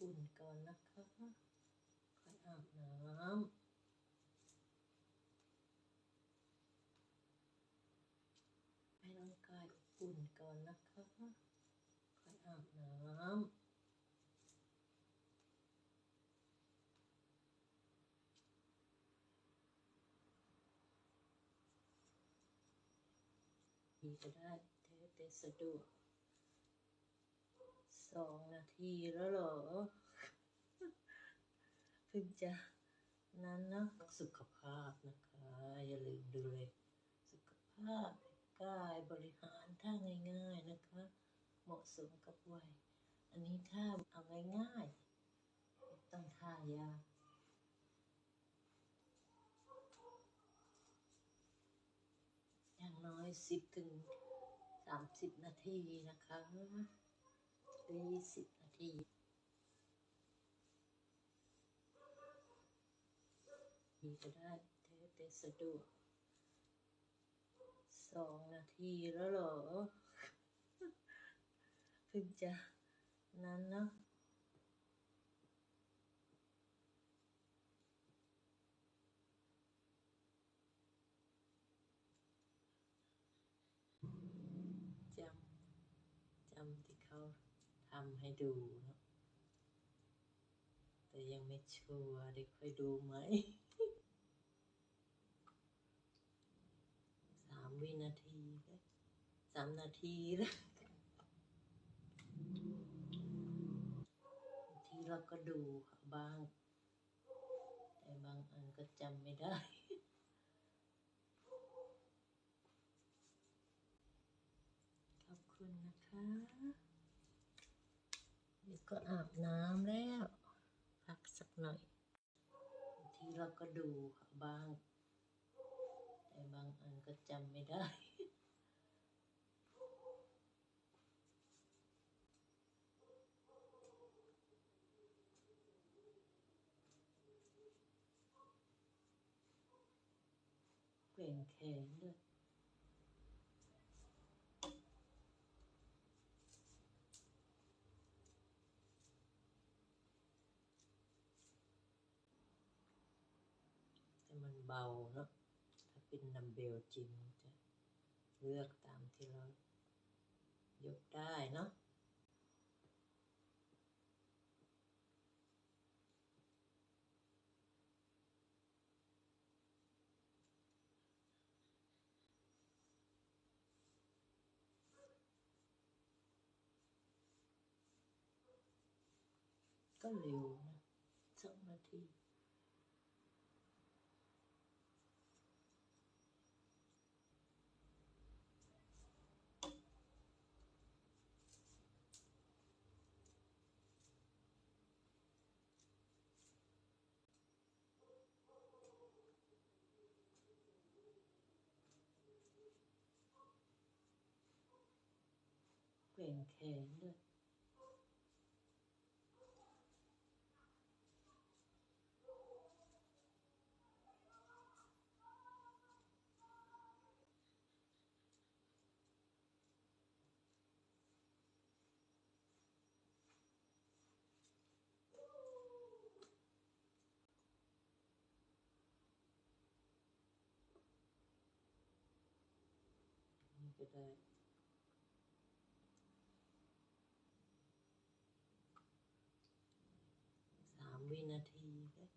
อุ่นก่อนนะคะค่อยอาบน้ำให้ร่างกายอบอุ่นก่อนนะคะค่อยอาบน้ำดีก็ได้เทแต่สะดวก สองนาทีแล้วเหรอเพิ่งจะนั้นเนาะสุขภาพนะคะ อย่าลืมดูเลย สุขภาพกายบริหารท่าง่ายๆนะคะ เหมาะสมกับวัย อันนี้ถ้าเอาง่ายๆต้องท่ายาอย่างน้อยสิบถึงสามสิบนาทีนะคะ หรือยี่สิบนาทีมีก็ได้เทแต่สะดวกสองนาทีแล้วเหรอเพิ่งจะนั้นเนาะจำจำที่เขาทำให้ดูเนาะแต่ยังไม่ชัวร์เดี๋ยวค่อยดูไหมสามวินาทีแล้วสามนาทีแล้วทีเราก็ดูบ้าง แต่บางอันก็จำไม่ได้ขอบคุณนะคะ ก็อาบน้ำแล้ว พักสักหน่อยทีเราก็ดูบ้าง แต่บางอันก็จำไม่ได้เปล่งแขนด้วย แต่มันเบาเนาะถ้าเป็นดัมเบลจริงจะเลือกตามที่เรายกได้เนาะก็เร็วนะสองนาที เปล่งแขนด้วย นี่ก็ได้ สามวินาทีแล้ว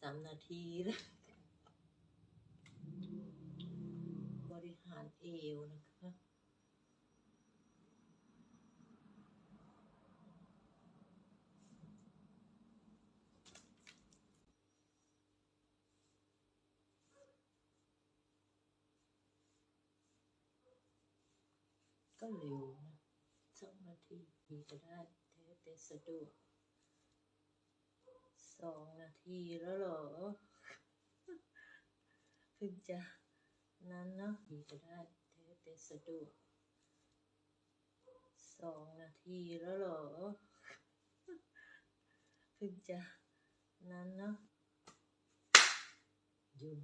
สามนาทีแล้วบริหารเอวนะคะก็เร็วนะสองนาทีดีก็ได้เทแต่สะดวก สองนาทีแล้วเหรอ เพิ่งจะนั้นเนาะดีก็ได้เทแต่สะดวกสองนาทีแล้วเหรอ เพิ่งจะนั้นเนาะยุง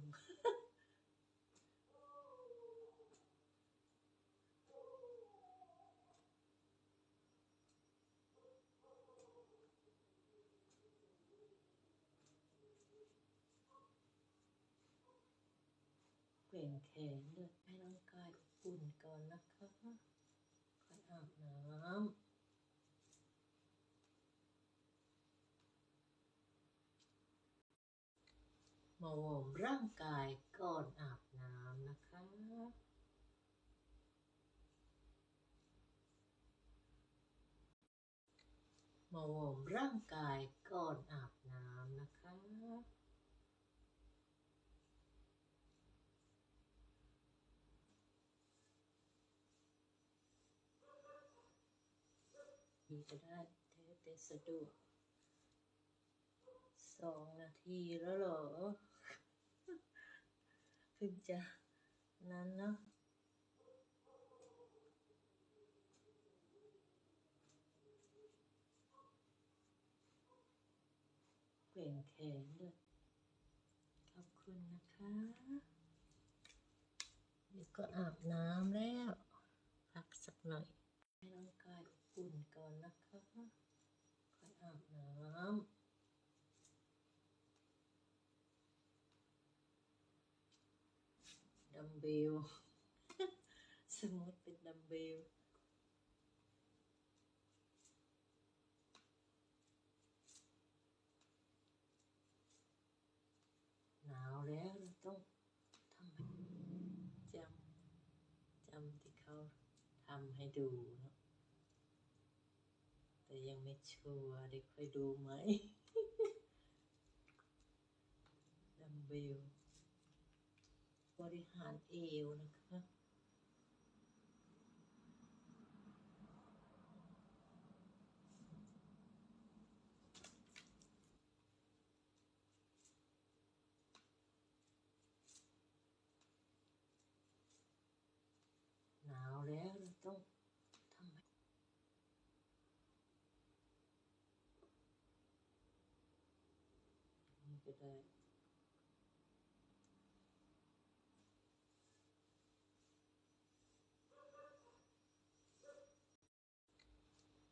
เบ่งแขนด้วยให้ร่างกายอบอุ่นก่อนนะคะค่อยอาบน้ำมาวอร์มร่างกายก่อนอาบน้ำนะคะ มาวอร์มร่างกายก่อนอาบน้ำนะคะ นี่ก็ได้เทเตสะดวกสองนาทีแล้วเหรอเพิ่งจะนั้นเนาะเกว่งแขนด้วยขอบคุณนะคะ เดี๋ยวก็อาบน้ำแล้ว พักสักหน่อยให้ร่างกาย อุ่นก่อนนะคะค่อยอาบน้ำดัมเบล สมมติเป็นดัมเบล หนาวแล้วเราต้องทำให้จำจำที่เขาทำให้ดูนะ ยังไม่ชัวร์เด็กค่อยดูไหมดัมเบลบริหารเอวนะคะ หนาวแล้วเราต้องทำให้ นี่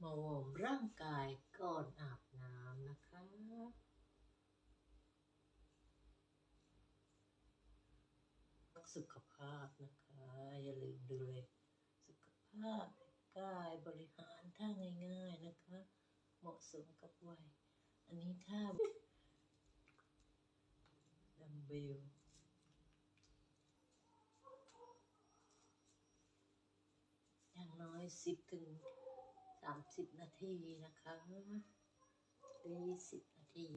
มาวอมร่างกายก่อนอาบน้ำนะคะสุขภาพนะคะ อย่าลืมดูแลยสุขภาพกายบริหารท่าง่ายๆนะคะ เหมาะสมกับวัย อันนี้ท่า ดัมเบลอย่างน้อยสิบถึงสามสิบนาทีนะคะหรือยี่สิบนาที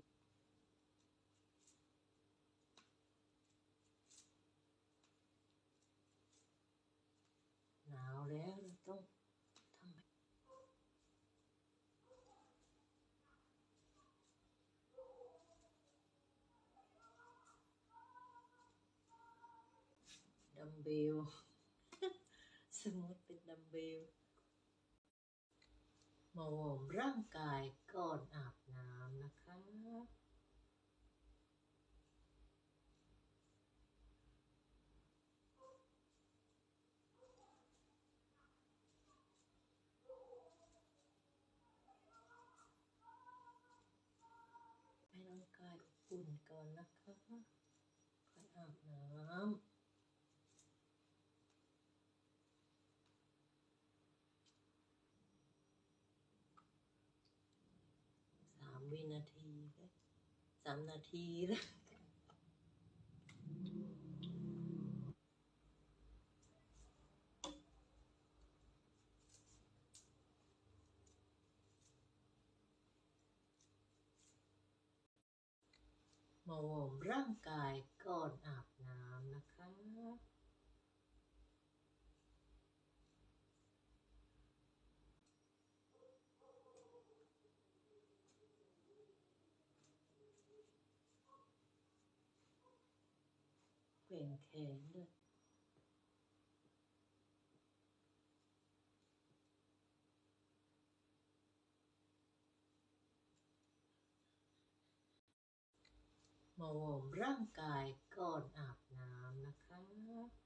หนาวแล้วเราต้องทำให้ ดัมเบล สมมติเป็นดัมเบล มาวอร์มร่างกายก่อนอาบน้ำนะคะ ให้ร่างกายอบอุ่นก่อนนะคะค่อยอาบน้ำ สามวินาทีแล้ว สามนาทีแล้วมาวอร์มร่างกาย ก่งแขนด้วยมาวอร์มร่างกายก่อนอาบน้ำนะคะ